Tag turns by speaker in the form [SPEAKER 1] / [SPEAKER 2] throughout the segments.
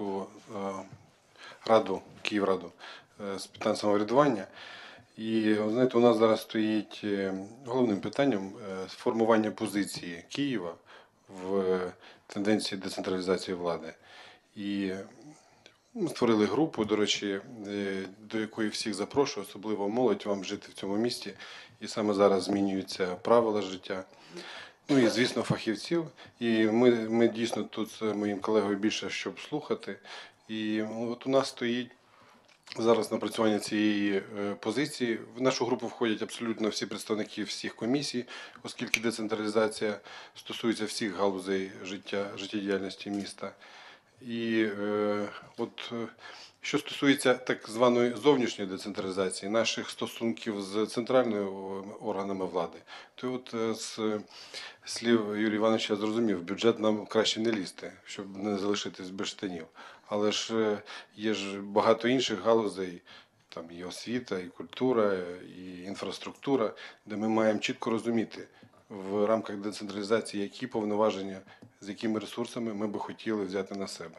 [SPEAKER 1] громадську е, раду, Київраду е, з питань самоврядування. І знаєте, у нас зараз стоїть е, головним питанням формування позиції Києва в тенденції децентралізації влади. І ми створили групу, до речі, до якої всіх запрошую, особливо молодь вам жити в цьому місті. І саме зараз змінюються правила життя. Ну і звісно, фахівців. І ми, ми дійсно тут з моїм колегою більше щоб слухати. І от у нас стоїть зараз напрацювання цієї е, позиції. В нашу групу входять абсолютно всі представники всіх комісій, оскільки децентралізація стосується всіх галузей життя, життєдіяльності міста. І е, от е, що стосується так званої зовнішньої децентралізації, наших стосунків з центральними органами влади, то от е, з слів Юрія Івановича зрозумів, бюджет нам краще не лізти, щоб не залишитись без штанів. Але ж е, є ж багато інших галузей. Там і освіта, і культура, і інфраструктура, де ми маємо чітко розуміти в рамках децентралізації, які повноваження, з якими ресурсами ми би хотіли взяти на себе.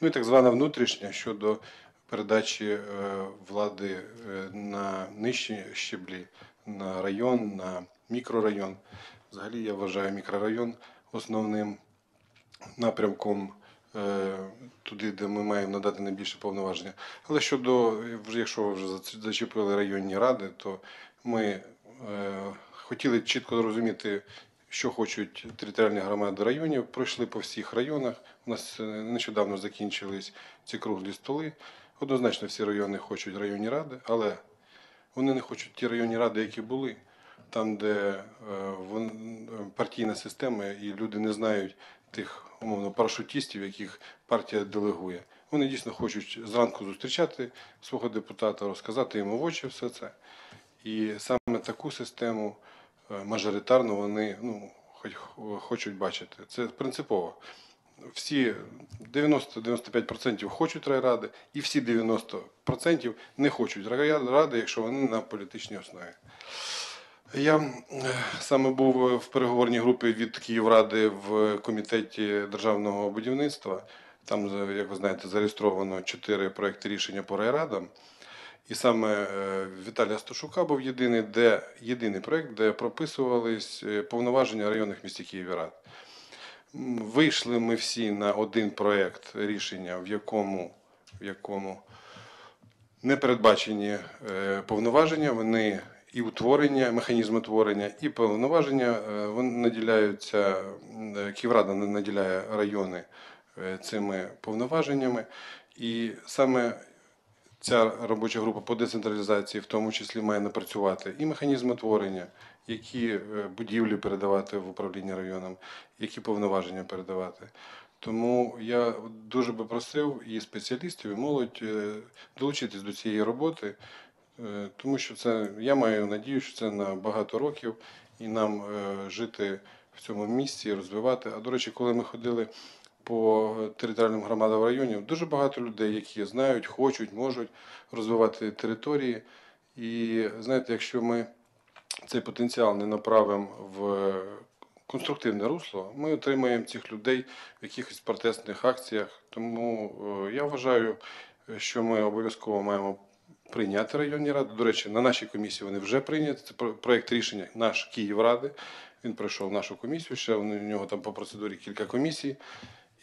[SPEAKER 1] Ну і так звана внутрішня щодо передачі е, влади е, на нижчі щеблі, на район, на мікрорайон. Взагалі я вважаю мікрорайон основним напрямком. е, Туди, де ми маємо надати найбільше повноваження. Але щодо, якщо ви вже зачепили районні ради, то ми хотіли чітко зрозуміти, що хочуть територіальні громади районів. Пройшли по всіх районах. У нас е, нещодавно закінчились ці круглі столи. Однозначно, всі райони хочуть районні ради, але вони не хочуть ті районні ради, які були, там, де е, е, партійна система, і люди не знають тих умовно парашутістів, яких партія делегує. Вони дійсно хочуть зранку зустрічати свого депутата, розказати йому в очі все це. І саме таку систему е, мажоритарну вони ну, хоч, хочуть бачити. Це принципово. Всі 90-95% хочуть райради, і всі 90% не хочуть райради, якщо вони на політичній основі. Я е, саме був в переговорній групі від Київради в комітеті державного будівництва. Там, як ви знаєте, зареєстровано чотири проекти рішення по райрадам. І саме е, Віталія Сташука був єдиний, де єдиний проект, де прописувались е, повноваження районних місті Києві рад. Вийшли ми всі на один проект рішення, в якому, в якому не передбачені е, повноваження, вони і утворення, механізм утворення, і повноваження вони наділяються, е, наділяє райони цими повноваженнями. І саме ця робоча група по децентралізації, в тому числі, має напрацювати і механізми творення, які е, будівлі передавати в управління районом, які повноваження передавати. Тому я дуже би просив і спеціалістів, і молодь е, долучитись до цієї роботи, е, тому що це я маю надію, що це на багато років і нам жити в цьому місці розвивати. А до речі, коли ми ходили по територіальним громадам районів, дуже багато людей, які знають, хочуть, можуть розвивати території. І знаєте, якщо ми цей потенціал не направимо в конструктивне русло, ми отримаємо цих людей в якихось протестних акціях. Тому е, я вважаю, що ми обов'язково маємо прийняти районні ради. До речі, на нашій комісії вони вже прийняті. Це про- проект рішення наш Київради. Він пройшов нашу комісію. Ще у нього там по процедурі кілька комісій.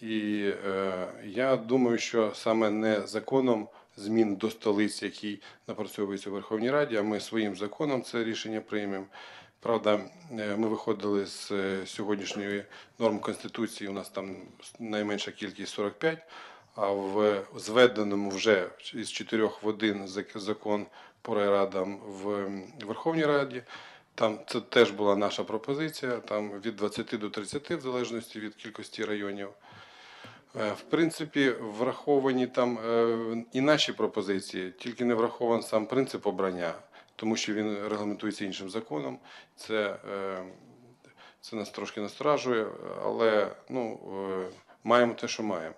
[SPEAKER 1] І е, я думаю, що саме не законом змін до столиць, який напрацьовується у Верховній Раді, а ми своїм законом це рішення приймемо. Правда, е, ми виходили з е, сьогоднішньої норм Конституції, у нас там найменша кількість 45, а в зведеному вже із чотирьох в один зак- закон по райрадам в Верховній Раді. Там це теж була наша пропозиція, там від 20 до 30, в залежності від кількості районів. Е, В принципі, враховані там е, і наші пропозиції, тільки не врахований сам принцип обрання, тому що він регламентується іншим законом. Це, е, це нас трошки насторажує, але ну, маємо те, що маємо.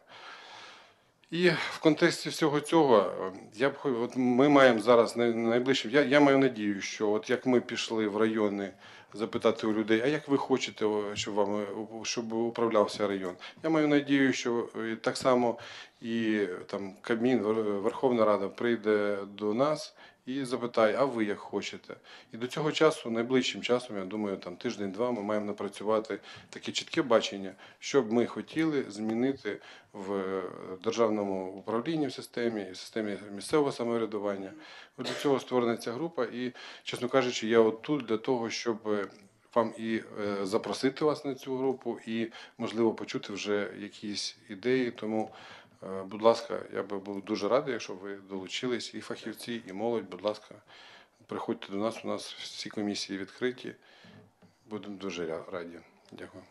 [SPEAKER 1] І в контексті всього цього я б от ми маємо зараз най- найближчим. Я, я маю надію, що от як ми пішли в райони запитати у людей, а як ви хочете, щоб вам е, щоб управлявся район. Я маю надію, що е, так само і е, там Кабмін, Верховна Рада прийде до нас і запитає, а ви як хочете. І до цього часу, найближчим часом, я думаю, там тиждень-два ми маємо напрацювати таке чітке бачення, що б ми хотіли змінити в е, державному управлінні в системі, в системі місцевого самоврядування. От Для цього створена ця група, і, чесно кажучи, я от тут для того, щоб е, вам і е, запросити вас на цю групу, і можливо почути вже якісь ідеї. Тому, е, будь ласка, я би був дуже радий, якщо ви долучились, і фахівці, і молодь. Будь ласка, приходьте до нас. У нас всі комісії відкриті. Будемо дуже раді. Дякую.